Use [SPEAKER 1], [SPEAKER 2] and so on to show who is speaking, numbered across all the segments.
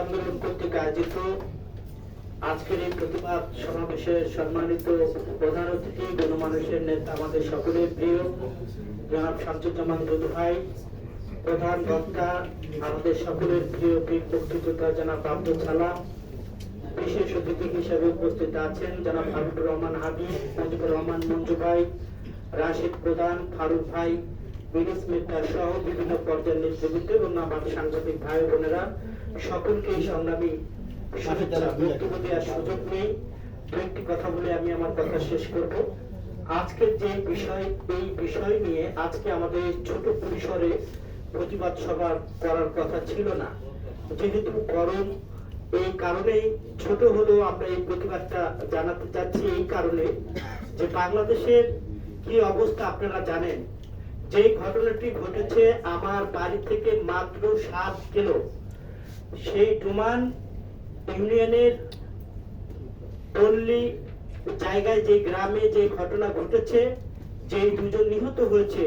[SPEAKER 1] আন্দোলন কর্তৃক আয়োজিত আজকের এই প্রতিবাদ সমাবেশের সম্মানিত প্রধান অতিথি, গণমানুষের নেতা, আমাদের সকলের প্রিয় জনাব শামসুজ্জামান দুদু ভাই প্রধান বক্তা, আমাদের সকলের প্রিয় বীর মুক্তিযোদ্ধা জনাব আব্দুল সালাম। বিশেষ অতিথি হিসেবে উপস্থিত আছেন জনাব হাবিবুর রহমান হাবিব মজিবুর রহমান মঞ্জু ভাই, রাশিদ প্রধান, ফারুক ভাই বিনিস মিত্তার সহ বিভিন্ন পর্যায়ের নেতৃবৃন্দ এবং আমার সাংবাদিক ভাই বোনেরা। সকলকে এই সংগ্রামী বক্তব্য দেওয়ার সুযোগ নেই। দু একটি কথা বলে আমি আমার কথা শেষ করব। আজকের যে বিষয়, এই বিষয় নিয়ে আজকে আমাদের ছোট পরিসরে প্রতিবাদ সভা করার কথা ছিল না। যেহেতু গরম, এই কারণেই ছোট হলেও আমরা এই প্রতিবাদটা জানাতে চাচ্ছি, এই কারণে যে বাংলাদেশের কি অবস্থা আপনারা জানেন? যে ঘটনাটি ঘটেছে, আমার বাড়ি থেকে মাত্র সাত কিলো। সেই ডুমান ইউনিয়নের পল্লী জায়গায় যে গ্রামে যে ঘটনা ঘটেছে যে দুজন নিহত হয়েছে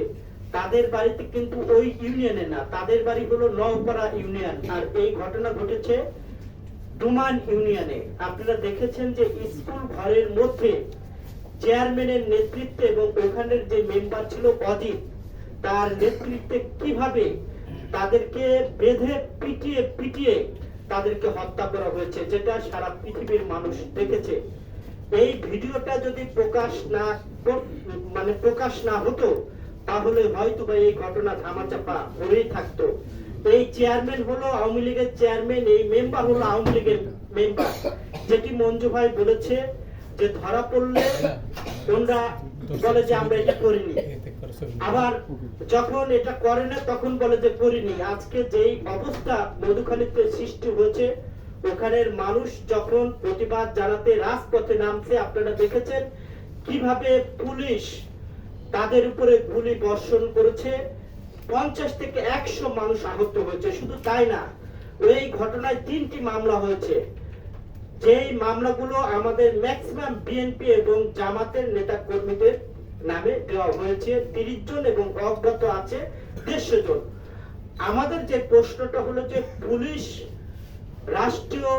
[SPEAKER 1] তাদের বাড়িতে কিন্তু ওই ইউনিয়নে না, তাদের বাড়ি হলো নওপাড়া ইউনিয়ন আর এই ঘটনা ঘটেছে ডুমান ইউনিয়নে আপনারা দেখেছেন যে স্কুল ঘরের মধ্যে চেয়ারম্যানের নেতৃত্বে এবং ওখানের যে মেম্বার ছিল অজিত, তার নেতৃত্বে কীভাবে তাদেরকে বেঁধে পিটিয়ে পিটিয়ে তাদেরকে হত্যা করা হয়েছে, যেটা সারা পৃথিবীর মানুষ দেখেছে। এই ভিডিওটা যদি প্রকাশ না মানে প্রকাশ না হতো তাহলে হয়তো বা এই ঘটনা ধামাচাপা হয়েই থাকতো। এই চেয়ারম্যান হলো আওয়ামী লীগের চেয়ারম্যান, এই মেম্বার হলো আওয়ামী লীগের মেম্বার। যেটি মঞ্জু ভাই বলেছে যে ধরা পড়লে ওনরা বলে যে আমরা এটা করিনি। আবার যখন এটা করে না, তখন বলে যে করিনি। আজকে যেই অবস্থা মধুখালীতে সৃষ্টি হয়েছে, ওখানের মানুষ যখন প্রতিবাদ জানাতে রাজপথে নামছে, আপনারা দেখেছেন কীভাবে পুলিশ তাদের উপরে গুলি বর্ষণ করেছে। পঞ্চাশ থেকে একশো মানুষ আহত হয়েছে। শুধু তাই না, ওই ঘটনায় তিনটি মামলা হয়েছে। যেই মামলাগুলো আমাদের ম্যাক্সিমাম বিএনপি এবং জামাতের নেতা কর্মীদের নামে দেওয়া হয়েছে। তিরিশ জন এবং অজ্ঞাত আছে দেড়শো জন। আমাদের যে প্রশ্নটা হলো যে পুলিশ রাষ্ট্রীয়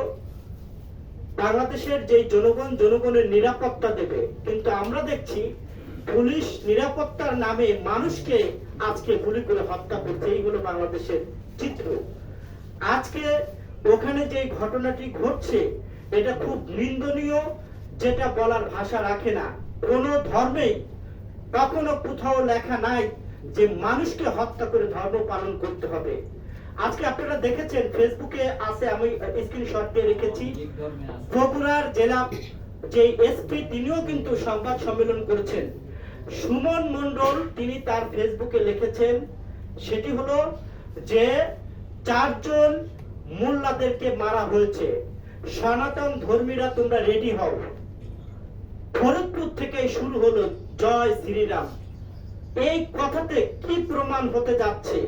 [SPEAKER 1] বাংলাদেশের যে জনগণ, জনগণের নিরাপত্তা দেবে। কিন্তু আমরা দেখছি পুলিশ নিরাপত্তার নামে মানুষকে আজকে গুলি করে হত্যা করছে এই হলো বাংলাদেশের চিত্র। আজকে ওখানে যে ঘটনাটি ঘটছে এটা খুব নিন্দনীয় যেটা বলার ভাষা রাখে না। কোন ধর্মেই কখনো কোথাও লেখা নাই যে মানুষকে হত্যা করে ধর্ম পালন করতে হবে। আজকে আপনারা দেখেছেন ফেসবুকে আছে আমি স্ক্রিনশট দিয়ে রেখেছি। বগুড়ার জেলা যে এসপি তিনিও কিন্তু সংবাদ সম্মেলন করেছেন। সুমন মন্ডল তিনি তার ফেসবুকে লিখেছেন, সেটি হলো যে চারজন মোল্লাদেরকে মারা হয়েছে। সনাতন ধর্মীরা তোমরা রেডি হও। ফরিদপুর থেকে শুরু হলো জয় শ্রীরাম। এই কথাতে কি প্রমাণ হতে যাচ্ছে?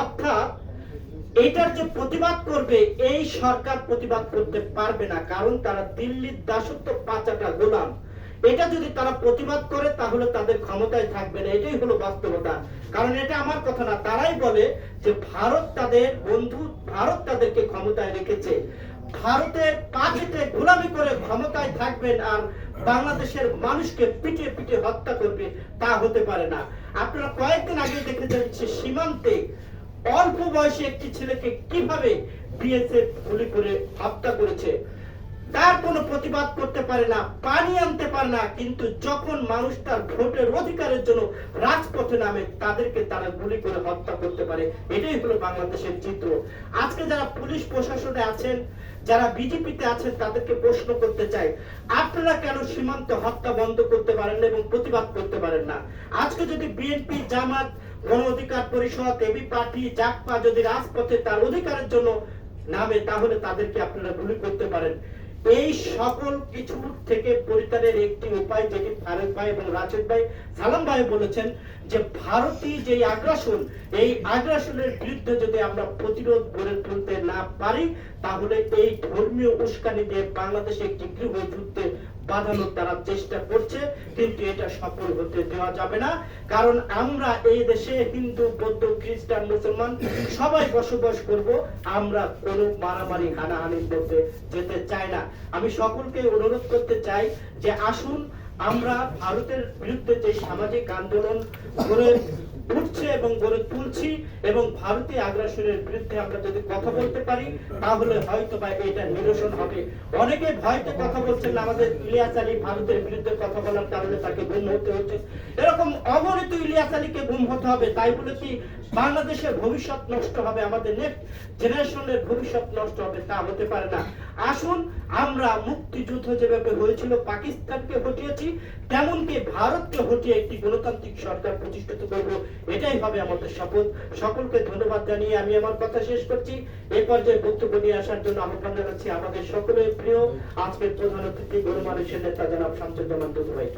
[SPEAKER 1] অর্থাৎ এটার যে প্রতিবাদ করবে, এই সরকার প্রতিবাদ করতে পারবে না, কারণ তারা দিল্লির দাসত্ব পাচাটা গোলাম। এটা যদি তারা প্রতিবাদ করে, তাহলে তাদের ক্ষমতায় থাকবে না। এটাই হলো বাস্তবতা। কারণ এটা আমার কথা না, তারাই বলে যে ভারত তাদের বন্ধু, ভারত তাদেরকে ক্ষমতায় রেখেছে। ভারতের পাখিতে গোলামি করে ক্ষমতায় থাকবেন আর বাংলাদেশের মানুষকে পিটিয়ে পিটিয়ে হত্যা করবে, তা হতে পারে না। আপনারা কয়েকদিন আগে দেখেছেন যে সীমান্তে অল্প বয়সী একটি ছেলেকে কীভাবে বিএসএফ গুলি করে হত্যা করেছে। তার কোনো প্রতিবাদ করতে পারে না, পানি আনতে পারে না, কিন্তু যখন মানুষ তার ভোটের অধিকারের জন্য রাজপথে নামে, তাদেরকে তারা গুলি করে হত্যা করতে পারে। এটাই হলো বাংলাদেশের চিত্র। আজকে যারা পুলিশ প্রশাসনে আছেন, যারা বিজেপিতে আছেন, তাদেরকে প্রশ্ন করতে চাই, আপনারা কেন সীমান্ত হত্যা বন্ধ করতে পারেন না এবং প্রতিবাদ করতে পারেন না? আজকে যদি বিএনপি, জামাত, গণ অধিকার পরিষদ এবি পার্টি জাকপা যদি রাজপথে তার অধিকারের জন্য নামে, তাহলে তাদেরকে আপনারা গুলি করতে পারেন। এই সকল কিছু থেকে পরিত্রাণের একটি উপায় যেটি ফারুক ভাই এবং রাশেদ ভাই সালাম ভাই বলেছেন, যে ভারতী যে আগ্রাসন, এই আগ্রাসনের বিরুদ্ধে যদি আমরা প্রতিরোধ গড়ে তুলতে না পারি, তাহলে এই ধর্মীয় উস্কানি দিয়ে বাংলাদেশে একটি গৃহযুদ্ধে বাঁধানোর তারা চেষ্টা করছে, কিন্তু এটা সফল হতে দেওয়া যাবে না। কারণ আমরা এই দেশে হিন্দু, বৌদ্ধ, খ্রিস্টান, মুসলমান সবাই বসবাস করব। আমরা কোনো মারামারি, হানাহানির মধ্যে যেতে চাই না। আমি সকলকে অনুরোধ করতে চাই যে আসুন, আমরা ভারতের বিরুদ্ধে যে সামাজিক আন্দোলন গড়ে উঠছে এবং গড়ে তুলছি এবং ভারতীয় আগ্রাসনের বিরুদ্ধে আমরা যদি কথা বলতে পারি, তাহলে হয়তো বা এটা নিরসন হবে। অনেকে ভয়তে কথা বলছেন, আমাদের ইলিয়াস আলী ভারতের বিরুদ্ধে কথা বলার কারণে তাকে গুম হতে হচ্ছে। এরকম অগণিত ইলিয়াস আলীকে গুম হতে হবে, তাই বলে কি বাংলাদেশের ভবিষ্যৎ নষ্ট হবে, আমাদের নেক্সট জেনারেশনের ভবিষ্যৎ নষ্ট হবে, তা হতে পারে না। আসুন, আমরা মুক্তিযুদ্ধ যেভাবে হয়েছিল, পাকিস্তানকে হটিয়েছি, তেমনকি ভারতকে হটিয়ে একটি গণতান্ত্রিক সরকার প্রতিষ্ঠিত করব, এটাই হবে আমাদের শপথ। সকলকে ধন্যবাদ জানিয়ে আমি আমার কথা শেষ করছি। এই পর্যায়ে বক্তব্য নিয়ে আসার জন্য আহ্বান জানাচ্ছি আমাদের সকলের প্রিয়, আজকের প্রধান অতিথি গণমানুষের নেতা জনাব শামসুজ্জামান দুধ ভাই।